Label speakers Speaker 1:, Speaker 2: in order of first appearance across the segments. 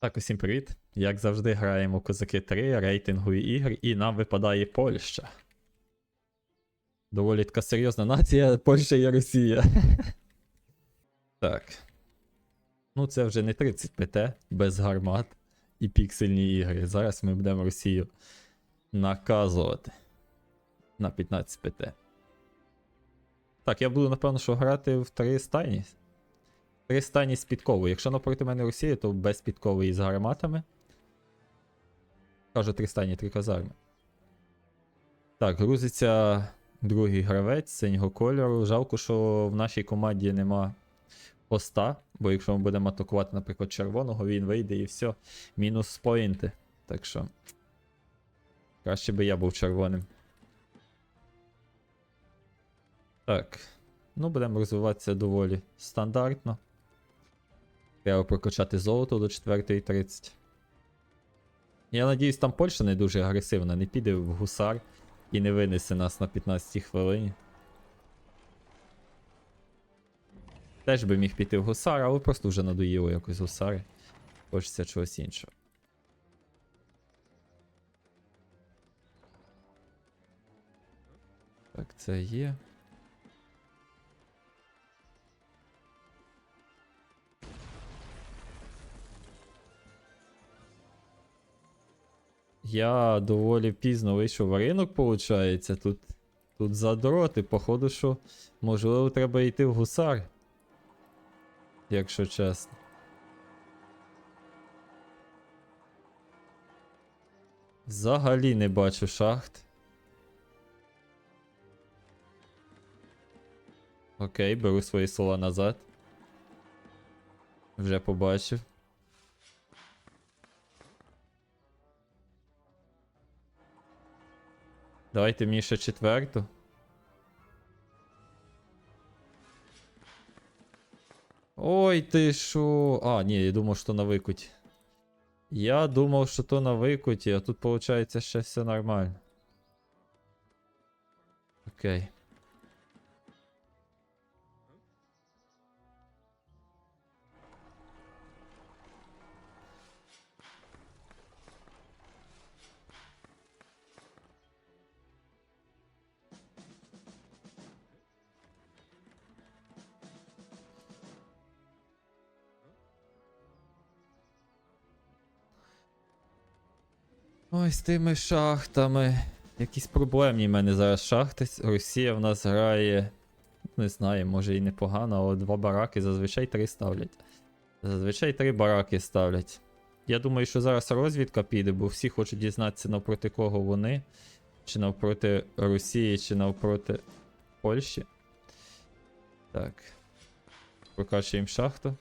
Speaker 1: Так, усім привіт. Як завжди, граємо Козаки 3, рейтингові ігри, і нам випадає Польща. Доволі така серйозна нація, Польща і Росія. так. Ну, це вже не 30 ПТ без гармат і піксельні ігри. Зараз ми будемо Росію наказувати на 15 ПТ. Так, я буду, напевно, що грати в три стайні. Три стані з підковою. Якщо навпроти мене Росія, то без підкової з гарматами. Кажу, три три казарми. Так, грузиться другий гравець синього кольору. Жалко, що в нашій команді нема поста, бо якщо ми будемо атакувати, наприклад, червоного, він вийде і все. Мінус поінти. Так що. Краще би я був червоним. Так. Ну, будемо розвиватися доволі стандартно. Треба прокачати золото до 4.30. Я надіюсь, там Польща не дуже агресивна, не піде в гусар і не винесе нас на 15 хвилині. Теж би міг піти в гусар, але просто вже надоїло якось гусари. Хочеться чогось іншого. Так, це є. Я доволі пізно вийшов в ринок, виходить. Тут, тут задроти, походу, що можливо треба йти в гусар. Якщо чесно. Взагалі не бачу шахт. Окей, беру свої слова назад. Вже побачив. Давайте мені ще четверту. Ой, ти шо. А, ні, я думав, що на викуті. Я думав, що то на викуті, а тут виходить ще все нормально. Окей. Ой, з тими шахтами. Якісь проблемні в мене зараз шахти. Росія в нас грає. Не знаю, може і непогано, але два бараки зазвичай три ставлять. Зазвичай три бараки ставлять. Я думаю, що зараз розвідка піде, бо всі хочуть дізнатися навпроти кого вони. Чи навпроти Росії, чи навпроти Польщі. Так. Прокачуємо шахту.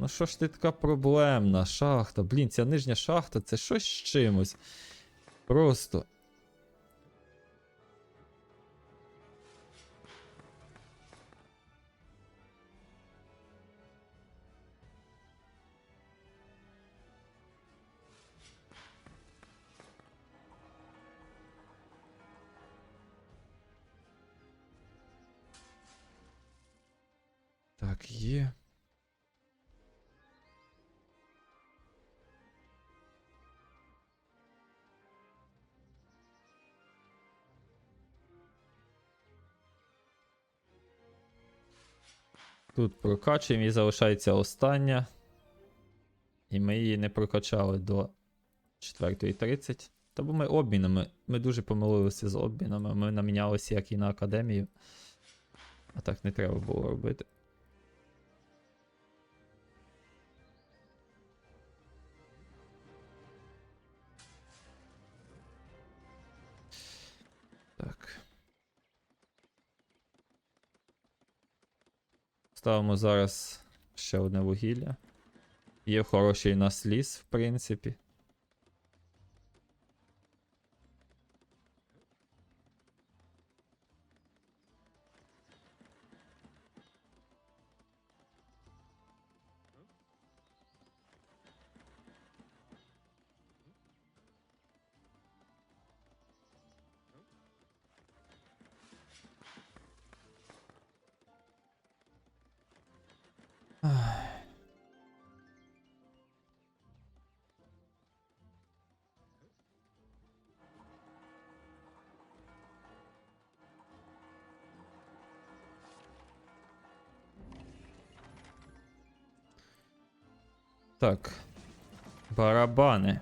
Speaker 1: Ну що ж ти така проблемна шахта? Блін, ця нижня шахта це щось з чимось. Просто. Тут прокачуємо і залишається остання. І ми її не прокачали до 4.30. Та бо ми обмінами. Ми дуже помилилися з обмінами. Ми намінялися як і на академію. А так не треба було робити. Ставимо зараз ще одне вугілля. Є хороший у нас ліс, в принципі. Так. Барабани.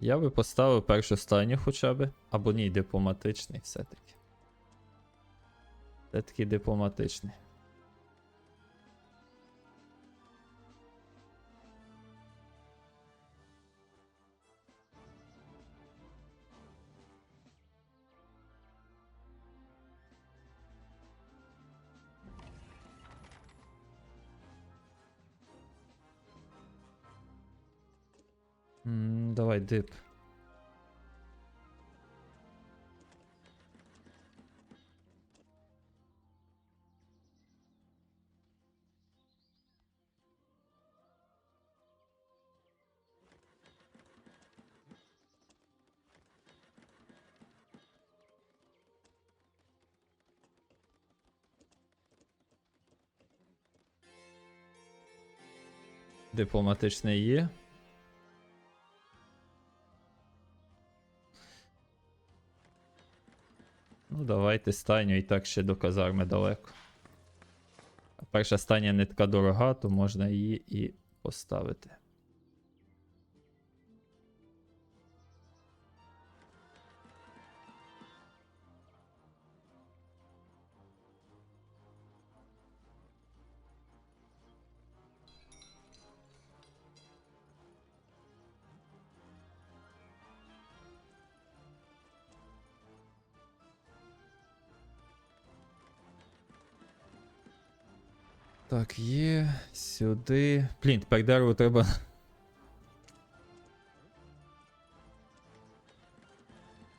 Speaker 1: Я би поставив першу стайню хоча б. Або ні, дипломатичний все-таки. Все-таки дипломатичний. Давай, дип. Дипломатичний є. Ну, давайте стайню і так ще до казарми далеко. Перша стайня не така дорога, то можна її і поставити. Так, є. Сюди. Блін, тепер дерево треба.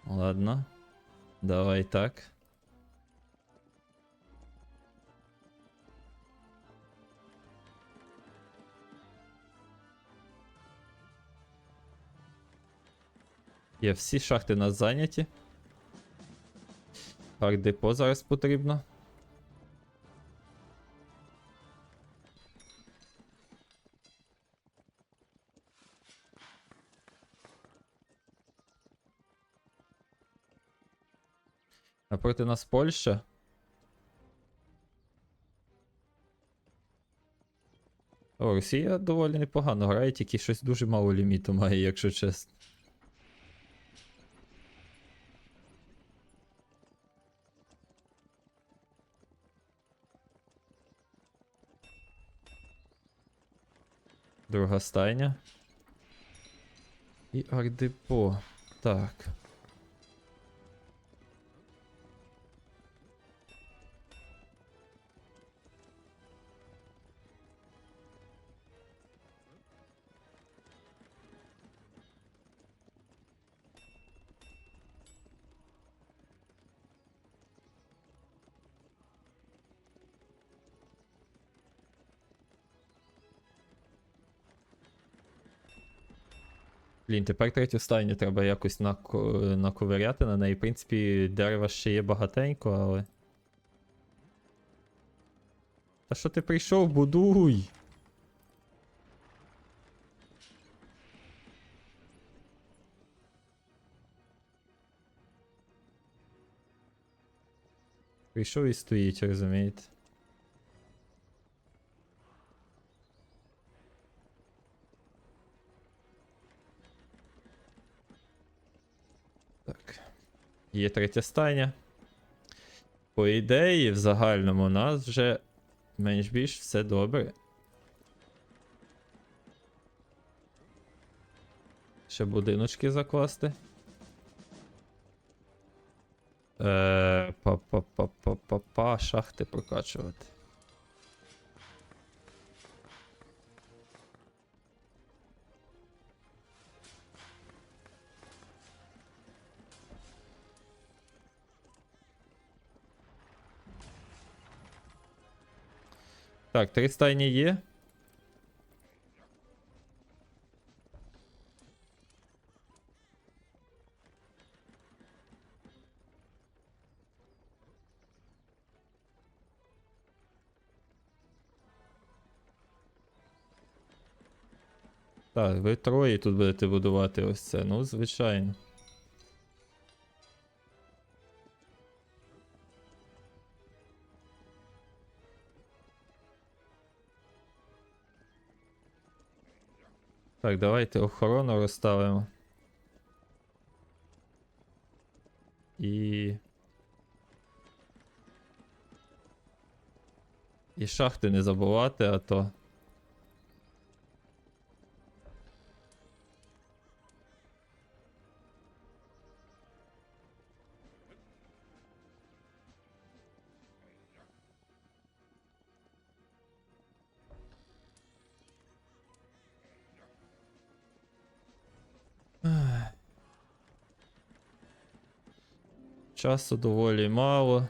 Speaker 1: Ладно. Давай так. Є всі шахти нас зайняті. Так, депо зараз потрібно. Напроти нас Польща. О, Росія доволі непогано грає, тільки щось дуже мало ліміту має, якщо чесно. Друга стайня. І ардепо. Так. Блін, тепер третю стайню треба якось нако- наковиряти на неї. В принципі, дерева ще є багатенько, але. Та що ти прийшов, будуй! Прийшов і стоїть, розумієте? Є третя стайня. По ідеї, в загальному у нас вже менш більш все добре. Ще будиночки закласти. Е, па-па-па-па-па-па, шахти прокачувати. Так, три стайні є. Так, ви троє тут будете будувати ось це, ну, звичайно. Так, давайте охорону розставимо. І. І шахти не забувати, а то. Часу доволі мало.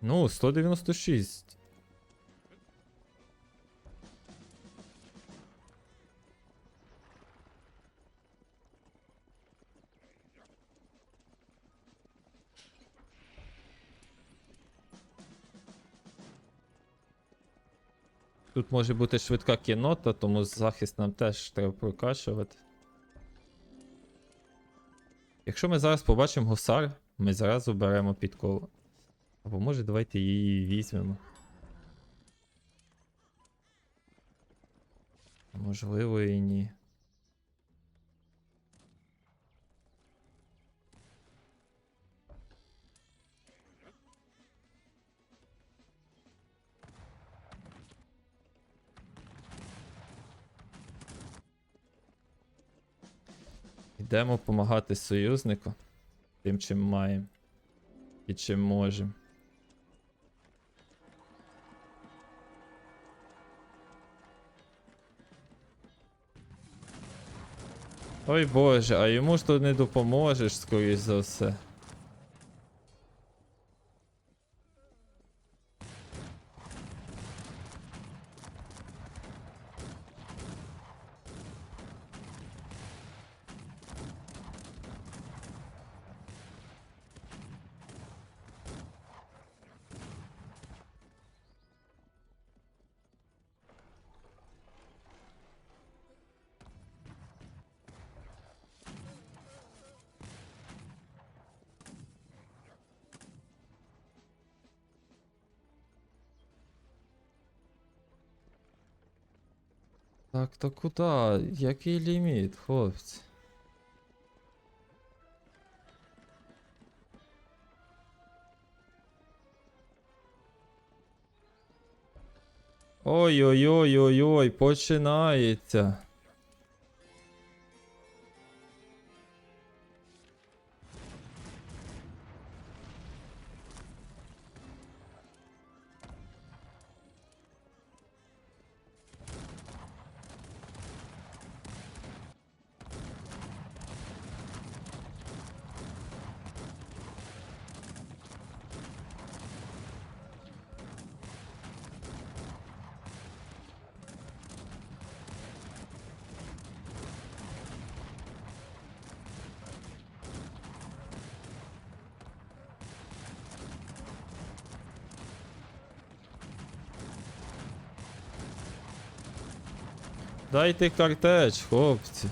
Speaker 1: Ну, 196. Тут може бути швидка кінота, тому захист нам теж треба прокачувати. Якщо ми зараз побачимо гусар, ми зразу беремо підкову. Або може давайте її візьмемо. Можливо і ні. Йдемо допомагати союзнику. Тим, чим маємо. І чим можемо. Ой боже, а йому ж тут не допоможеш, скоріш за все. Так, то куди? Який ліміт, хлопці? Ой-ой-ой-ой-ой, починається. Дайте картеч, хлопці.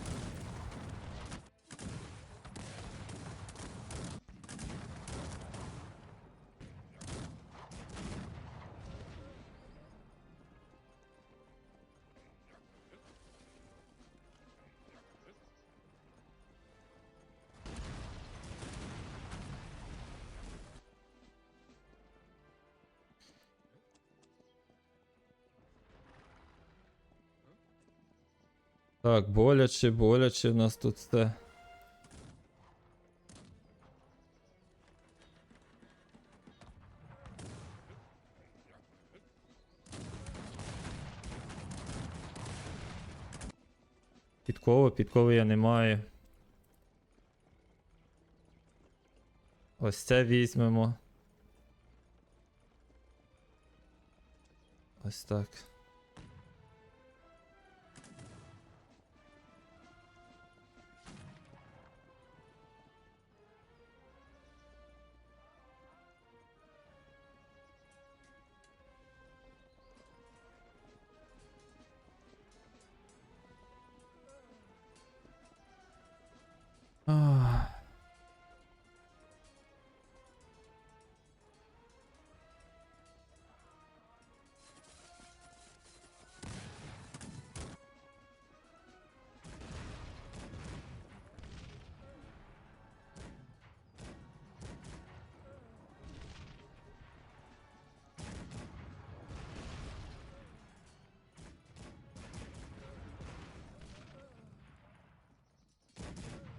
Speaker 1: Так, боляче, боляче в нас тут все. Підкови, підкови я не маю. Ось це візьмемо. Ось так.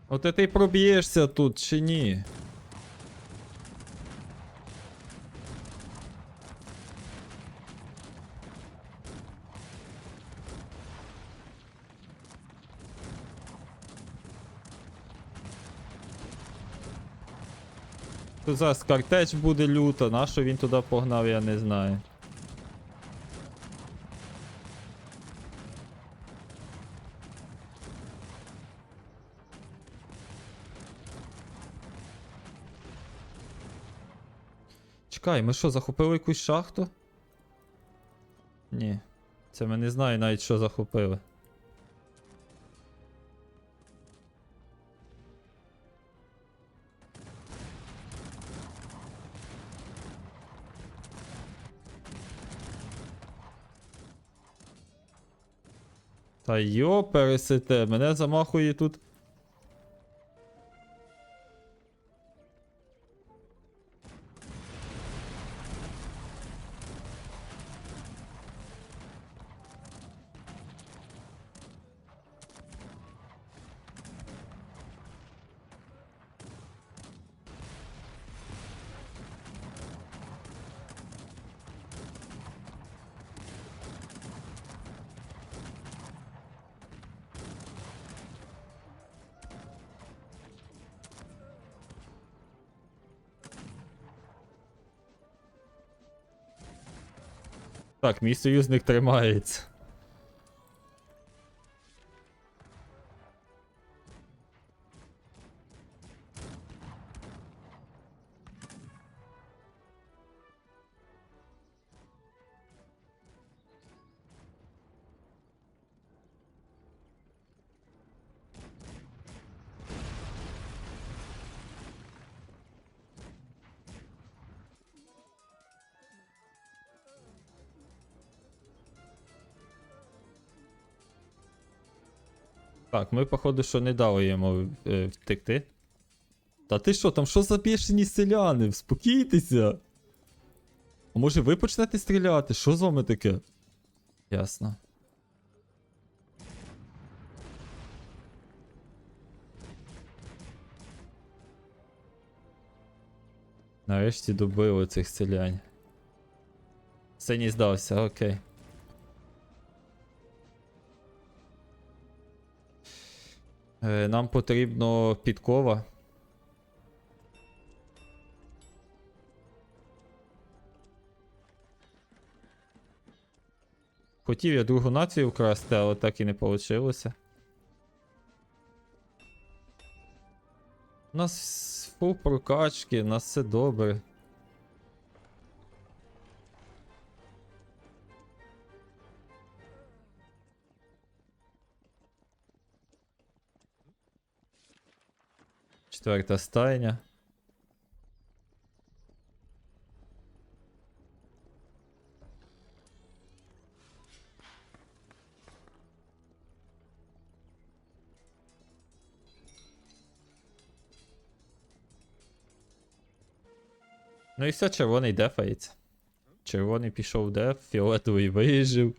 Speaker 1: От ти проб'єшся тут чи ні? Тут зараз картеч буде люто, нащо він туди погнав, я не знаю. Чекай, ми що, захопили якусь шахту? Ні. Це ми не знаю навіть, що захопили. Та йо, пересите, мене замахує тут. Так, мій союзник тримається. Так, ми, походу, що не дали йому е, втекти. Та ти що, там що за бішені селяни? Вспокійтеся. А може ви почнете стріляти? Що з вами таке? Ясно. Нарешті добили цих селянь. Синій здався, окей. Нам потрібно підкова. Хотів я другу націю вкрасти, але так і не вийшло. У нас фул прокачки, у нас все добре. Четверта стайня. Ну і все, червоний дефається. Червоний пішов деф, фіолетовий вижив.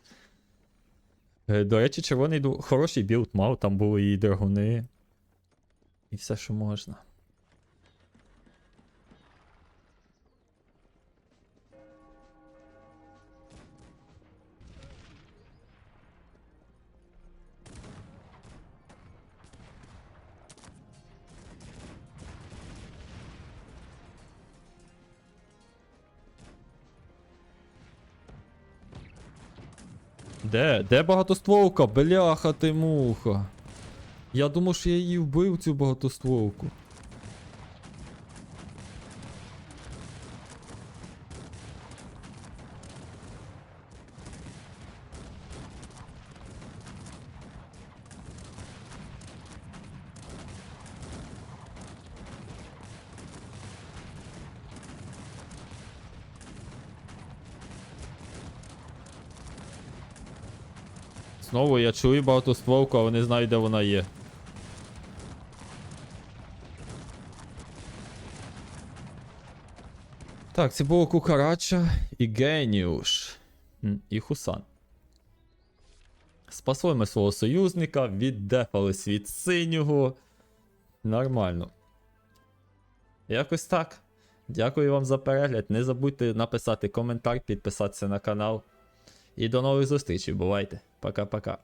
Speaker 1: Е, До речі, червоний хороший білд мав, там були і драгуни. І все, що можна. Де? Де багатостволка? Бляха ти муха. Я думав, що я її вбив цю багатостволку. Знову я чую багатостволку, але не знаю, де вона є. Так, це було Кукарача і Геніуш. І Хусан. Спасли ми свого союзника, віддефались від синього. Нормально. Якось так. Дякую вам за перегляд. Не забудьте написати коментар, підписатися на канал. І до нових зустрічей. Бувайте. Пока-пока.